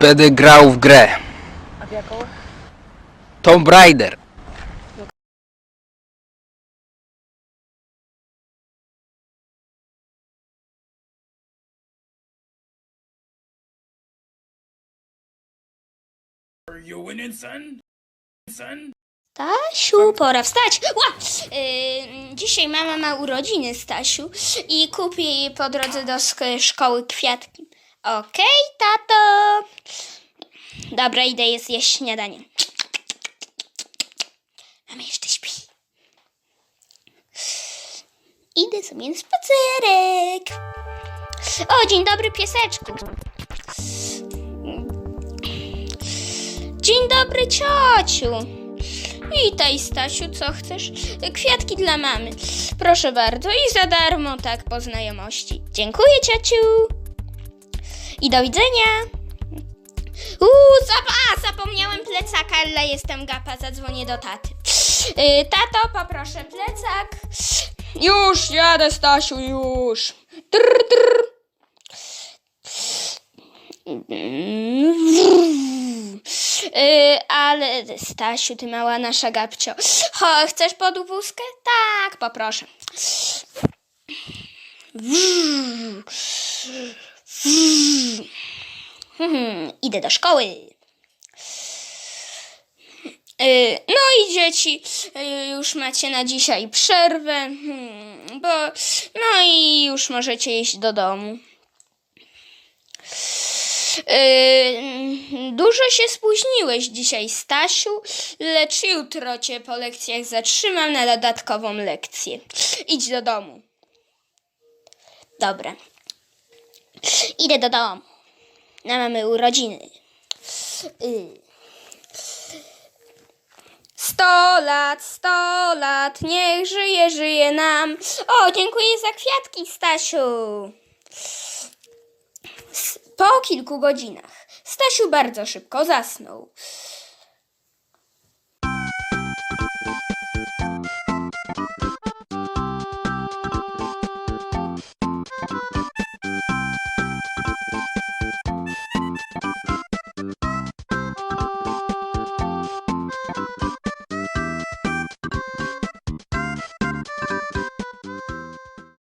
Będę grał w grę. A w jaką? Tomb Raider. Are you winning, son? Son? Stasiu, pora wstać. Ła! Yy, dzisiaj mama ma urodziny, Stasiu, i kupię jej po drodze do szkoły kwiatki. Okej, tato. Dobra, idę jest jeść śniadanie. Mama jeszcze śpi. Idę sobie na spacerek. O, dzień dobry, pieseczku. Dzień dobry, ciociu. Witaj, Stasiu, co chcesz? Kwiatki dla mamy. Proszę bardzo i za darmo, tak po znajomości. Dziękuję, ciociu. I do widzenia. Uuu, zap a, zapomniałem plecaka, ale jestem gapa, zadzwonię do taty. Yy, tato, poproszę plecak. Już jadę, Stasiu, już. Trr, trr. Yy, ale Stasiu, ty mała nasza gabcio. Ho, chcesz podwózkę? Tak, poproszę. Hmm, idę do szkoły. Yy, no i dzieci, yy, już macie na dzisiaj przerwę, hmm, bo no i już możecie iść do domu. Yy, dużo się spóźniłeś dzisiaj, Stasiu, lecz jutro cię po lekcjach zatrzymam na dodatkową lekcję. Idź do domu. Dobra. Idę do domu. Na mamy urodziny. Yy. Sto lat, sto lat, niech żyje, żyje nam. O, dziękuję za kwiatki, Stasiu. Po kilku godzinach Stasiu bardzo szybko zasnął.